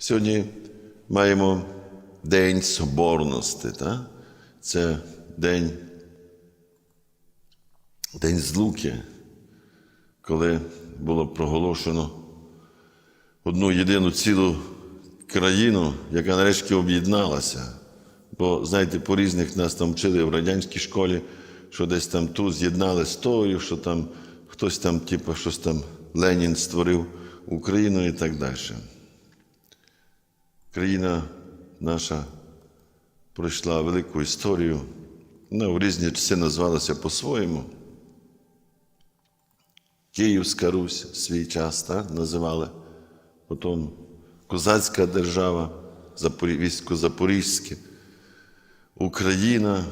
Сьогодні маємо День Соборності. Та? Це день, день злуки, коли було проголошено одну єдину цілу країну, яка нарешті об'єдналася. Бо, знаєте, по різних нас там вчили в радянській школі, що десь там ту з'єднали з тою, що там хтось там, типу, щось там Ленін створив Україну і так далі. Країна наша пройшла велику історію. Вона в різні часи назвалася по-своєму. Київська Русь свій час так, називали. Потім Козацька держава, військо Запорізьке, Україна.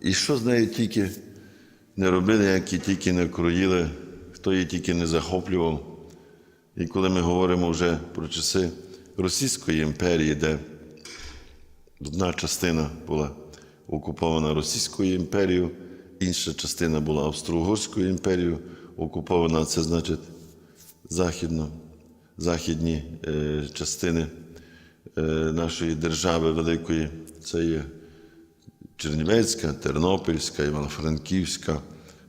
І що з нею тільки не робили, які тільки не кроїли, хто її тільки не захоплював. І коли ми говоримо вже про часи Російської імперії, де одна частина була окупована Російською імперією, інша частина була Австро-Угорською імперією окупована, це значить західно, західні е, частини е, нашої держави великої. Це є Чернівецька, Тернопільська, Івано-Франківська,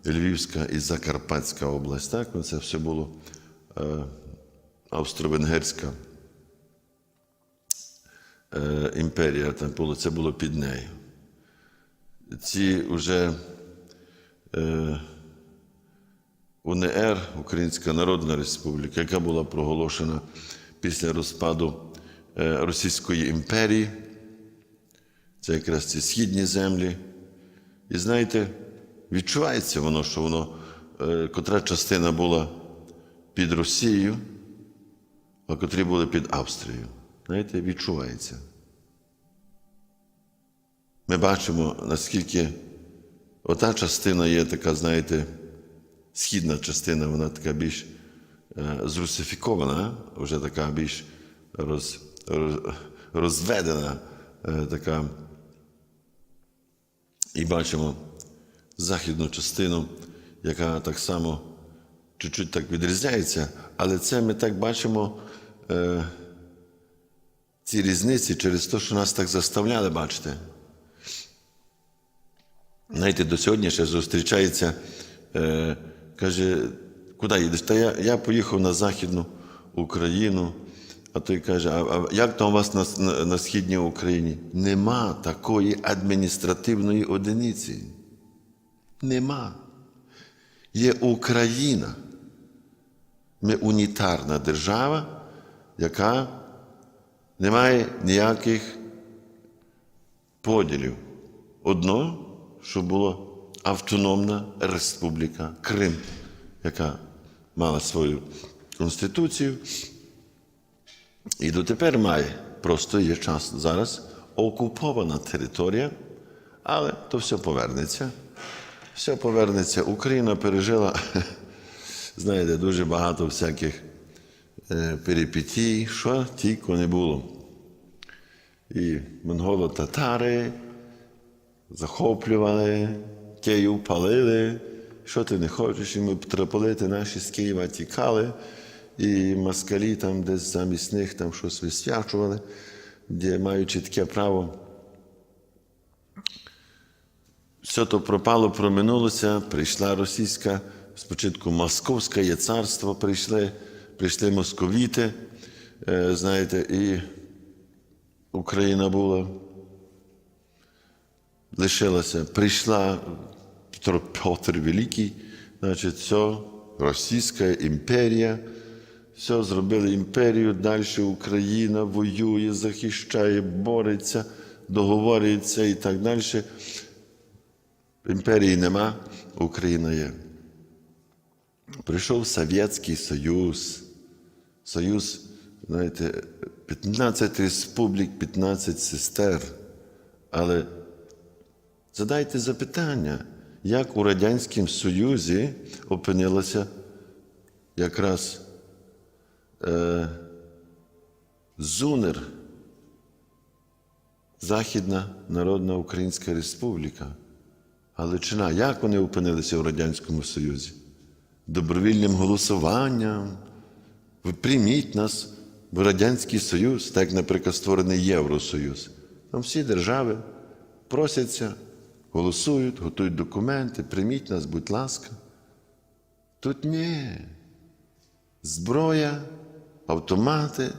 Львівська і Закарпатська область. Так, це все було е, Австро-Венгерська е, імперія, там було, це було під нею. Ці вже е, УНР, Українська Народна Республіка, яка була проголошена після розпаду е, Російської імперії. Це якраз ці східні землі. І знаєте, відчувається воно, що воно, е, котра частина була під Росією, а котрі були під Австрією. Знаєте, відчувається. Ми бачимо, наскільки ота частина є така, знаєте, східна частина, вона така більш е, зрусифікована, вже така більш роз, роз, розведена, е, така. І бачимо західну частину, яка так само чуть-чуть так відрізняється, але це ми так бачимо е, ці різниці через те, що нас так заставляли бачити. Знаєте, до сьогодні ще зустрічається, е, каже, куди їдеш? Та я, я поїхав на Західну Україну, а той каже, а, а як там у вас на, на, на Східній Україні? Нема такої адміністративної одиниці. Нема. Є Україна. Ми унітарна держава, яка не має ніяких поділів. Одно, що була Автономна Республіка Крим, яка мала свою конституцію. І дотепер має. Просто є час зараз окупована територія, але то все повернеться. Все повернеться. Україна пережила, знаєте, дуже багато всяких перипетій, що тільки не було. І монголо-татари захоплювали, Київ палили. Що ти не хочеш, і ми митрополити наші з Києва тікали, і москалі там десь замість них там щось висвячували, де маючи таке право. Все то пропало, проминулося, прийшла російська, спочатку Московське царство, прийшли, прийшли московіти, е, знаєте, і Україна була лишилася, прийшла Петро Петр Великий, значить, все, Російська імперія, все зробили імперію, далі Україна воює, захищає, бореться, договорюється і так далі. Імперії нема, Україна є. Прийшов Совєтський Союз. Союз, знаєте, 15 республік, 15 сестер. Але Задайте запитання, як у Радянському Союзі опинилася якраз е, ЗУНР, Західна Народна Українська Республіка, Галичина. Як вони опинилися у Радянському Союзі? Добровільним голосуванням. Прийміть нас в Радянський Союз, так наприклад, створений Євросоюз. Там всі держави просяться, голосують, готують документи, прийміть нас, будь ласка. Тут ні. Зброя, автомати,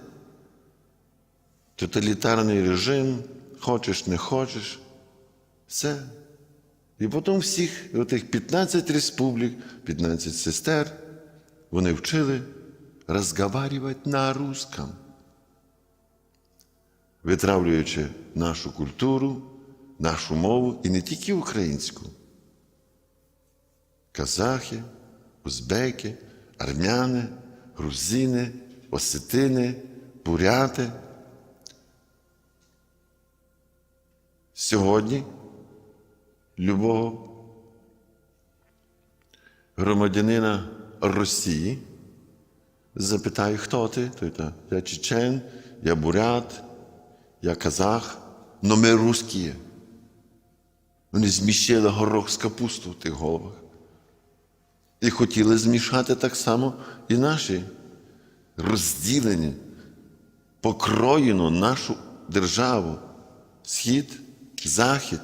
тоталітарний режим, хочеш, не хочеш. Все. І потім всіх, отих 15 республік, 15 сестер, вони вчили розговарювати на русском, витравлюючи нашу культуру, нашу мову і не тільки українську. Казахи, узбеки, армяни, грузини, осетини, буряти. Сьогодні любого громадянина Росії запитаю, хто ти? Той та, я чечен, я бурят, я казах, но ми русські. Вони зміщили горох з капусту в тих головах. І хотіли змішати так само і наші розділені, покроєну нашу державу, схід, захід,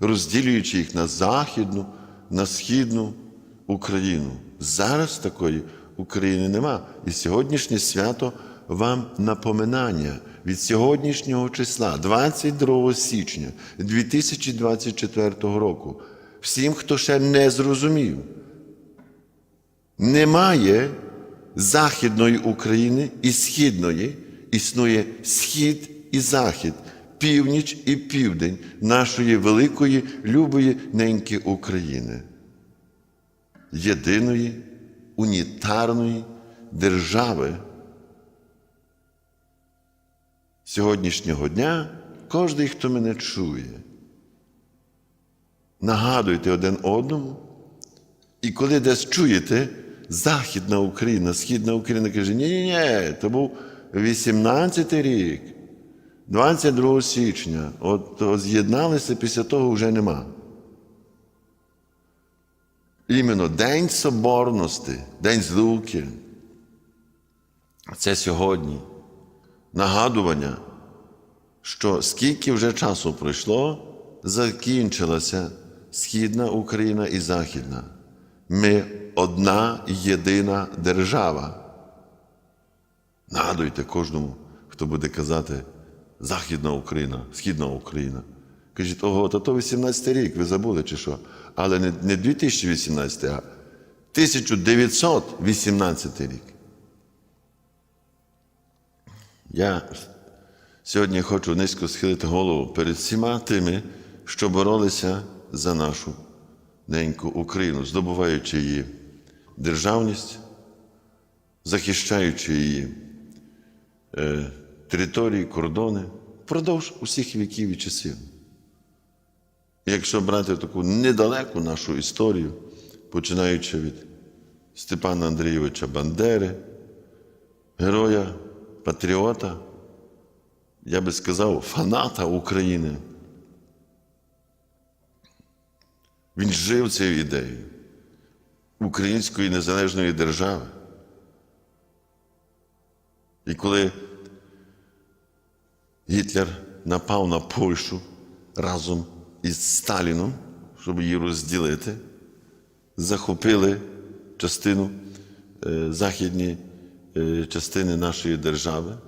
розділюючи їх на західну, на східну Україну. Зараз такої України нема. І сьогоднішнє свято вам напоминання від сьогоднішнього числа, 22 січня 2024 року. Всім, хто ще не зрозумів, немає Західної України і Східної, існує Схід і Захід, північ і південь нашої великої, любої неньки України. Єдиної унітарної держави. Сьогоднішнього дня кожен, хто мене чує, нагадуйте один одному. І коли десь чуєте, Західна Україна, Східна Україна каже, ні-ні-ні, то був 18-й рік, 22 січня, от з'єдналися, після того вже нема. Іменно День Соборності, День Злуки. Це сьогодні нагадування, що скільки вже часу пройшло, закінчилася Східна Україна і Західна. Ми одна єдина держава. Нагадуйте кожному, хто буде казати Західна Україна, Східна Україна. Кажіть, ого, та то 18 рік, ви забули чи що? Але не, не 2018, а 1918 рік. Я сьогодні хочу низько схилити голову перед всіма тими, що боролися за нашу неньку Україну, здобуваючи її державність, захищаючи її е, території, кордони впродовж усіх віків і часів. Якщо брати таку недалеку нашу історію, починаючи від Степана Андрійовича Бандери, героя, патріота, я би сказав, фаната України. Він жив цією ідеєю української незалежної держави. І коли Гітлер напав на Польщу разом із Сталіном, щоб її розділити, захопили частину е, західні е, частини нашої держави.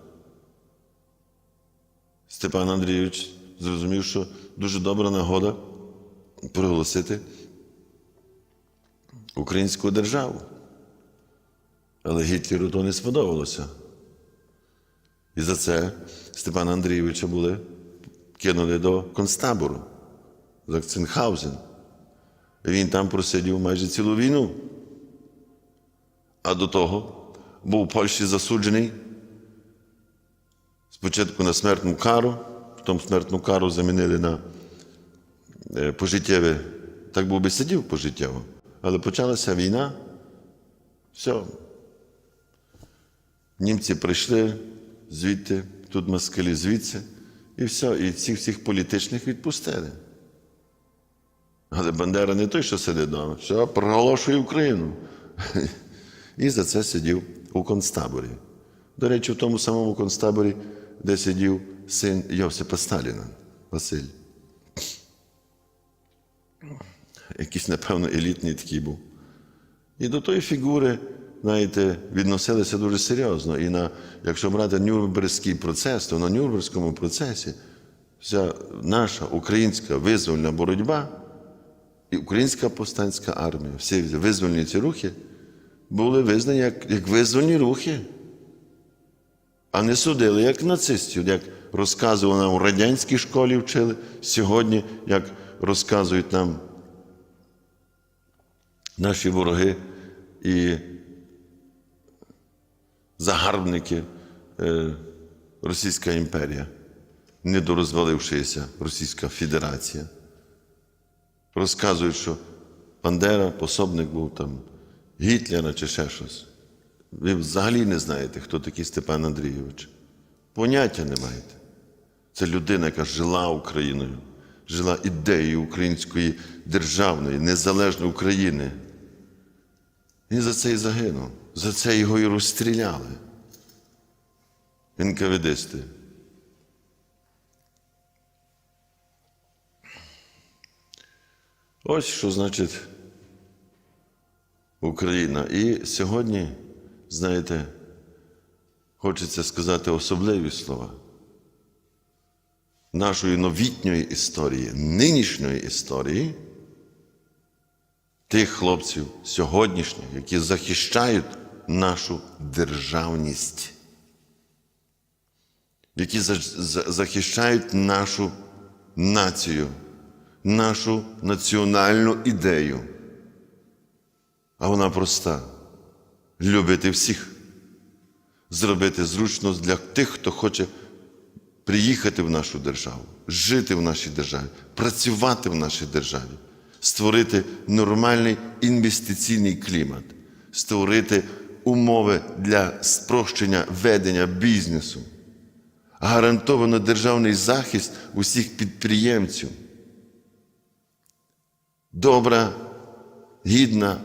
Степан Андрійович зрозумів, що дуже добра нагода проголосити українську державу. Але Гітлеру то не сподобалося. І за це Степана Андрійовича були кинули до концтабору, за Цинхаузен. Він там просидів майже цілу війну. А до того був у Польщі засуджений спочатку на смертну кару, потім смертну кару замінили на е, пожиттєве. Так був би сидів пожиттєво. Але почалася війна. Все. Німці прийшли звідти, тут москалі звідси, і все, і цих всіх політичних відпустили. Але Бандера не той, що сидить вдома, все, проголошує Україну. І за це сидів у концтаборі. До речі, в тому самому концтаборі, де сидів син Йосипа Сталіна, Василь. Якийсь, напевно, елітний такий був. І до тої фігури, знаєте, відносилися дуже серйозно. І на, якщо брати Нюрнберзький процес, то на Нюрнберзькому процесі вся наша українська визвольна боротьба і українська повстанська армія, всі визвольні ці рухи були визнані як, як визвольні рухи, а не судили як нацистів, як розказували нам у радянській школі вчили сьогодні, як розказують нам наші вороги і загарбники е, Російська імперія, недорозвалившися Російська Федерація. Розказують, що Бандера пособник був там Гітлера чи ще щось. Ви взагалі не знаєте, хто такий Степан Андрійович. Поняття не маєте. Це людина, яка жила Україною, жила ідеєю української державної, незалежної України. Він за це і загинув. За це його і розстріляли. НКВДсти. Ось що значить Україна. І сьогодні, знаєте, хочеться сказати особливі слова нашої новітньої історії, нинішньої історії, тих хлопців сьогоднішніх, які захищають нашу державність, які за- за- захищають нашу націю, нашу національну ідею. А вона проста любити всіх, зробити зручно для тих, хто хоче приїхати в нашу державу, жити в нашій державі, працювати в нашій державі, створити нормальний інвестиційний клімат, створити умови для спрощення ведення бізнесу, гарантовано державний захист усіх підприємців. Добра, гідна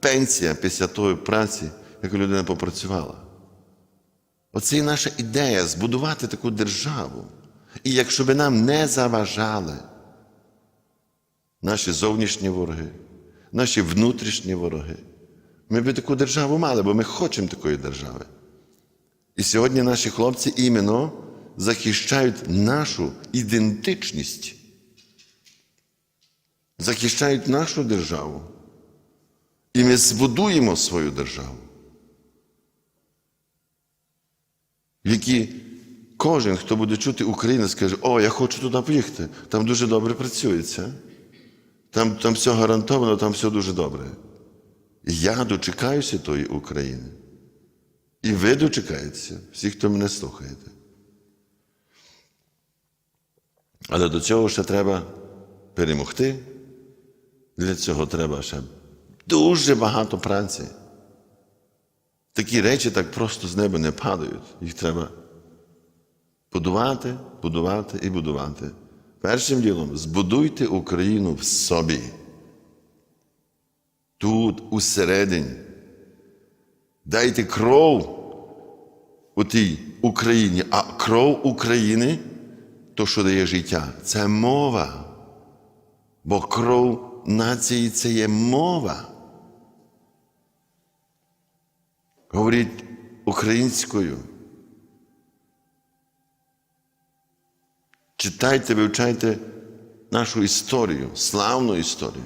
пенсія після тої праці, яку людина попрацювала. Оце і наша ідея збудувати таку державу. І якщо би нам не заважали наші зовнішні вороги, наші внутрішні вороги, ми б таку державу мали, бо ми хочемо такої держави. І сьогодні наші хлопці іменно захищають нашу ідентичність, захищають нашу державу. І ми збудуємо свою державу. в якій кожен, хто буде чути Україну, скаже, о, я хочу туди поїхати, там дуже добре працюється. Там, там все гарантовано, там все дуже добре. Я дочекаюся тої України. І ви дочекаєтеся, всі, хто мене слухаєте. Але до цього ще треба перемогти. Для цього треба ще дуже багато праці. Такі речі так просто з неба не падають. Їх треба будувати, будувати і будувати. Першим ділом збудуйте Україну в собі. Тут, усередині. Дайте кров у тій Україні, а кров України то, що дає життя, це мова. Бо кров нації це є мова. Говоріть українською. Читайте, вивчайте нашу історію, славну історію.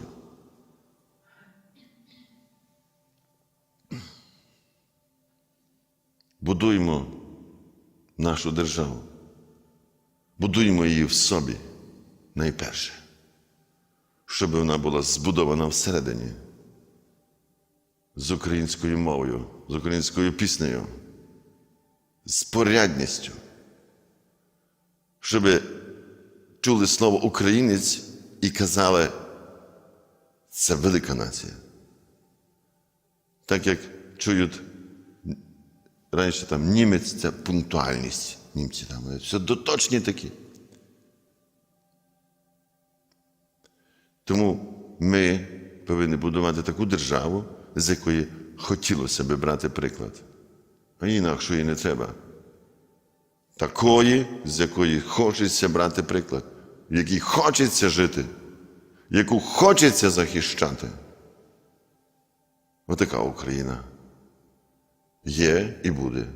Будуємо нашу державу. Будуємо її в собі найперше, щоб вона була збудована всередині з українською мовою, з українською піснею, з порядністю, щоб чули слово українець і казали, це велика нація. Так як чують раніше там німець це пунктуальність. Німці там все доточні такі. Тому ми повинні будувати таку державу, з якої хотілося би брати приклад. а інакшої не треба. Такої, з якої хочеться брати приклад, в якій хочеться жити, яку хочеться захищати. Отака Україна є і буде.